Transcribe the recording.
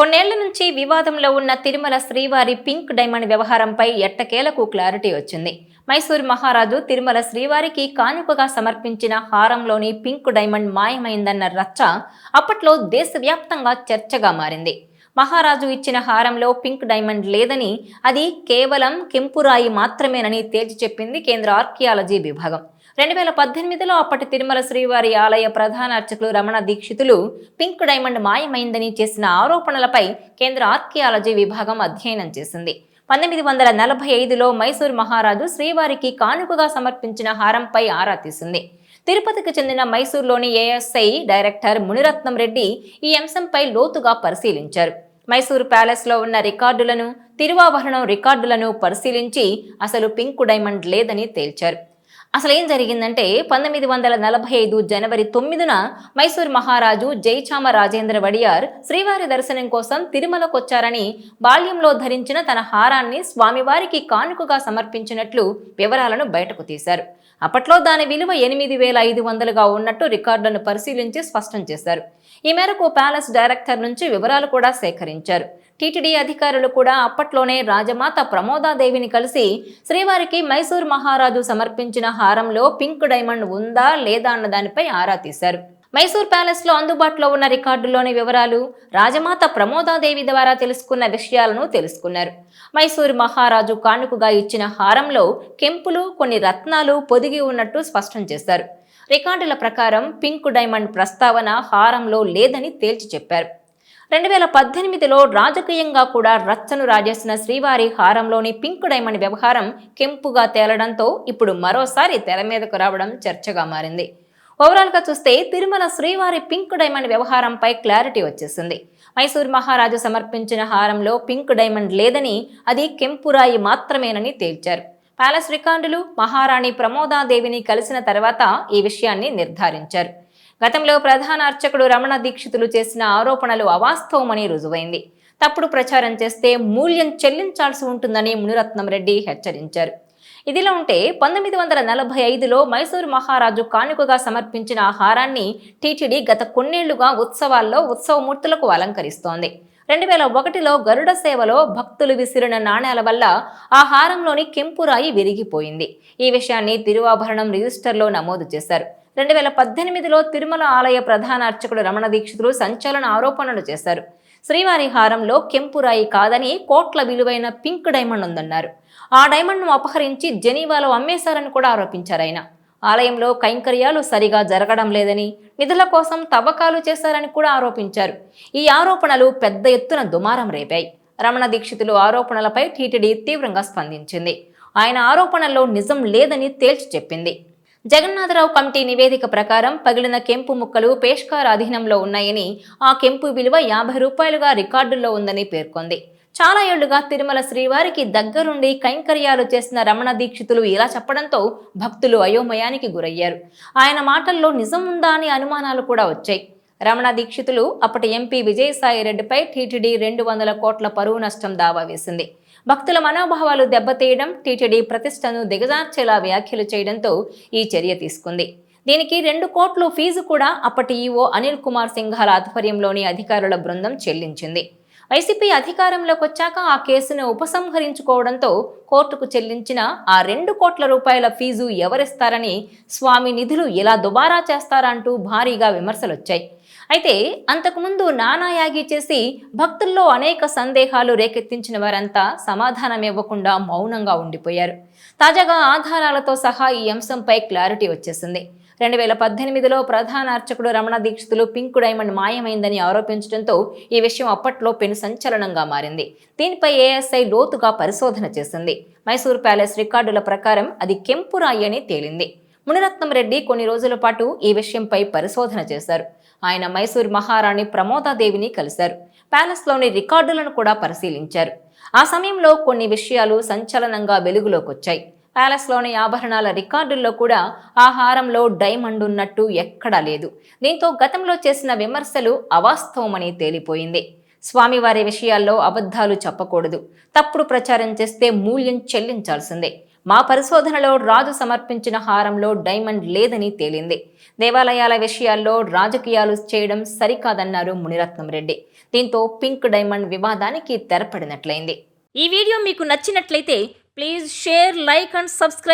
కొన్నేళ్ళ నుంచి వివాదంలో ఉన్న తిరుమల శ్రీవారి పింక్ డైమండ్ వ్యవహారంపై ఎట్టకేలకు క్లారిటీ వచ్చింది. మైసూర్ మహారాజు తిరుమల శ్రీవారికి కానుకగా సమర్పించిన హారంలోని పింక్ డైమండ్ మాయమైందన్న రచ్చ అప్పట్లో దేశవ్యాప్తంగా చర్చగా మారింది. మహారాజు ఇచ్చిన హారంలో పింక్ డైమండ్ లేదని అది కేవలం కెంపురాయి మాత్రమేనని తేల్చి చెప్పింది కేంద్ర ఆర్కియాలజీ విభాగం. రెండు వేల పద్దెనిమిదిలో అప్పటి తిరుమల శ్రీవారి ఆలయ ప్రధాన అర్చకులు రమణ దీక్షితులు పింక్ డైమండ్ మాయమైందని చేసిన ఆరోపణలపై కేంద్ర ఆర్కియాలజీ విభాగం అధ్యయనం చేసింది. పంతొమ్మిది వందల నలభై ఐదులో మైసూర్ మహారాజు శ్రీవారికి కానుకగా సమర్పించిన హారంపై ఆరా తీసింది. తిరుపతికి చెందిన మైసూర్లోని ఏఎస్ఐ డైరెక్టర్ మునిరత్నం రెడ్డి ఈ అంశంపై లోతుగా పరిశీలించారు. మైసూరు ప్యాలెస్లో ఉన్న రికార్డులను తిరువాభరణం రికార్డులను పరిశీలించి అసలు పింక్ డైమండ్ లేదని తేల్చారు. అసలు ఏం జరిగిందంటే పంతొమ్మిది వందల నలభై ఐదు జనవరి తొమ్మిదిన మైసూర్ మహారాజు జైచామ రాజేంద్ర వడియార్ శ్రీవారి దర్శనం కోసం తిరుమలకొచ్చారని బాల్యంలో ధరించిన తన హారాన్ని స్వామివారికి కానుకగా సమర్పించినట్లు వివరాలను బయటకు తీశారు. అప్పట్లో దాని విలువ ఎనిమిది వేల ఐదు వందలుగా ఉన్నట్టు రికార్డులను పరిశీలించి స్పష్టం చేశారు. ఈ మేరకు ప్యాలెస్ డైరెక్టర్ నుంచి వివరాలు కూడా సేకరించారు. టీటీడీ అధికారులు కూడా అప్పట్లోనే రాజమాత ప్రమోదాదేవిని కలిసి శ్రీవారికి మైసూర్ మహారాజు సమర్పించిన హారంలో పింక్ డైమండ్ ఉందా లేదా అన్న దానిపై ఆరా తీశారు. మైసూర్ ప్యాలెస్లో అందుబాటులో ఉన్న రికార్డులోని వివరాలు రాజమాత ప్రమోదాదేవి ద్వారా తెలుసుకున్న విషయాలను తెలుసుకున్నారు. మైసూర్ మహారాజు కానుకగా ఇచ్చిన హారంలో కెంపులు కొన్ని రత్నాలు పొదిగి ఉన్నట్టు స్పష్టం చేశారు. రికార్డుల ప్రకారం పింక్ డైమండ్ ప్రస్తావన హారంలో లేదని తేల్చి చెప్పారు. రెండు వేల పద్దెనిమిదిలో రాజకీయంగా కూడా రచ్చను రాజేసిన శ్రీవారి హారంలోని పింక్ డైమండ్ వ్యవహారం కెంపుగా తేలడంతో ఇప్పుడు మరోసారి తెర మీదకు రావడం చర్చగా మారింది. ఓవరాల్గా చూస్తే తిరుమల శ్రీవారి పింక్ డైమండ్ వ్యవహారంపై క్లారిటీ వచ్చేసింది. మైసూర్ మహారాజు సమర్పించిన హారంలో పింక్ డైమండ్ లేదని అది కెంపురాయి మాత్రమేనని తేల్చారు. ప్యాలెస్ రికార్డులు మహారాణి ప్రమోదాదేవిని కలిసిన తర్వాత ఈ విషయాన్ని నిర్ధారించారు. గతంలో ప్రధాన అర్చకుడు రమణ దీక్షితులు చేసిన ఆరోపణలు అవాస్తవమని రుజువైంది. తప్పుడు ప్రచారం చేస్తే మూల్యం చెల్లించాల్సి ఉంటుందని మునిరత్నం రెడ్డి హెచ్చరించారు. ఇదిలా ఉంటే పంతొమ్మిది వందల నలభై ఐదులో మైసూరు మహారాజు కానుకగా సమర్పించిన ఆహారాన్ని టీటీడీ గత కొన్నేళ్ళుగా ఉత్సవాల్లో ఉత్సవమూర్తులకు అలంకరిస్తోంది. రెండు వేల ఒకటిలో గరుడ సేవలో భక్తులు విసిరిన నాణేల వల్ల ఆ హారంలోని కెంపురాయి విరిగిపోయింది. ఈ విషయాన్ని తిరువాభరణం రిజిస్టర్లో నమోదు చేశారు. రెండు వేల పద్దెనిమిదిలో తిరుమల ఆలయ ప్రధాన అర్చకుడు రమణ దీక్షితులు సంచలన ఆరోపణలు చేశారు. శ్రీవారి హారంలో కెంపురాయి కాదని కోట్ల విలువైన పింక్ డైమండ్ ఉందన్నారు. ఆ డైమండ్ను అపహరించి జెనీవాలో అమ్మేశారని కూడా ఆరోపించారు ఆయన. ఆలయంలో కైంకర్యాలు సరిగా జరగడం లేదని నిధుల కోసం తవ్వకాలు చేశారని కూడా ఆరోపించారు. ఈ ఆరోపణలు పెద్ద ఎత్తున దుమారం రేపాయి. రమణ దీక్షితులు ఆరోపణలపై టీటీడీ తీవ్రంగా స్పందించింది. ఆయన ఆరోపణల్లో నిజం లేదని తేల్చి చెప్పింది. జగన్నాథరావు కమిటీ నివేదిక ప్రకారం పగిలిన కెంపు ముక్కలు పేష్కార్ అధీనంలో ఉన్నాయని ఆ కెంపు విలువ యాభై రూపాయలుగా రికార్డుల్లో ఉందని పేర్కొంది. చాలా ఏళ్ళుగా తిరుమల శ్రీవారికి దగ్గరుండి కైంకర్యాలు చేసిన రమణ దీక్షితులు ఇలా చెప్పడంతో భక్తులు అయోమయానికి గురయ్యారు. ఆయన మాటల్లో నిజం ఉందా అని అనుమానాలు కూడా వచ్చాయి. రమణ దీక్షితులు అప్పటి ఎంపీ విజయసాయి రెడ్డిపై టీటీడీ రెండు వందల కోట్ల పరువు నష్టం దావా వేసింది. భక్తుల మనోభావాలు దెబ్బతీయడం టీటీడీ ప్రతిష్టను దిగజార్చేలా వ్యాఖ్యలు చేయడంతో ఈ చర్య తీసుకుంది. దీనికి రెండు కోట్లు ఫీజు కూడా అప్పటి ఈవో అనిల్ కుమార్ సింఘాల ఆధ్వర్యంలోని అధికారుల బృందం చెల్లించింది. వైసీపీ అధికారంలోకి వచ్చాక ఆ కేసును ఉపసంహరించుకోవడంతో కోర్టుకు చెల్లించిన ఆ రెండు కోట్ల రూపాయల ఫీజు ఎవరిస్తారని స్వామి నిధులు ఎలా దుబారా చేస్తారంటూ భారీగా విమర్శలొచ్చాయి. అయితే అంతకుముందు నానాయాగి చేసి భక్తుల్లో అనేక సందేహాలు రేకెత్తించిన వారంతా సమాధానం ఇవ్వకుండా మౌనంగా ఉండిపోయారు. తాజాగా ఆధారాలతో సహా ఈ అంశంపై క్లారిటీ వచ్చేసింది. రెండు వేల పద్దెనిమిదిలో ప్రధాన అర్చకుడు రమణ దీక్షితులు పింక్ డైమండ్ మాయమైందని ఆరోపించడంతో ఈ విషయం అప్పట్లో పెను సంచలనంగా మారింది. దీనిపై ఏఎస్ఐ లోతుగా పరిశోధన చేసింది. మైసూర్ ప్యాలెస్ రికార్డుల ప్రకారం అది కెంపురాయి అని తేలింది. మునిరత్నం రెడ్డి కొన్ని రోజుల పాటు ఈ విషయంపై పరిశోధన చేశారు. ఆయన మైసూర్ మహారాణి ప్రమోదాదేవిని కలిశారు. ప్యాలెస్లోని రికార్డులను కూడా పరిశీలించారు. ఆ సమయంలో కొన్ని విషయాలు సంచలనంగా వెలుగులోకి వచ్చాయి ప్యాలెస్లోని ఆభరణాల రికార్డుల్లో కూడా ఆ హారంలో డైమండ్ ఉన్నట్టు ఎక్కడా లేదు. దీంతో గతంలో చేసిన విమర్శలు అవాస్తవమని తేలిపోయింది. స్వామివారి విషయాల్లో అబద్ధాలు చెప్పకూడదు. తప్పుడు ప్రచారం చేస్తే మూల్యం చెల్లించాల్సిందే. మా పరిశోధనలో రాజు సమర్పించిన హారంలో డైమండ్ లేదని తేలింది. దేవాలయాల విషయాల్లో రాజకీయాలు చేయడం సరికాదన్నారు మునిరత్నం రెడ్డి. దీంతో పింక్ డైమండ్ వివాదానికి తెరపడినట్లయింది. ఈ వీడియో మీకు నచ్చినట్లయితే please share like and subscribe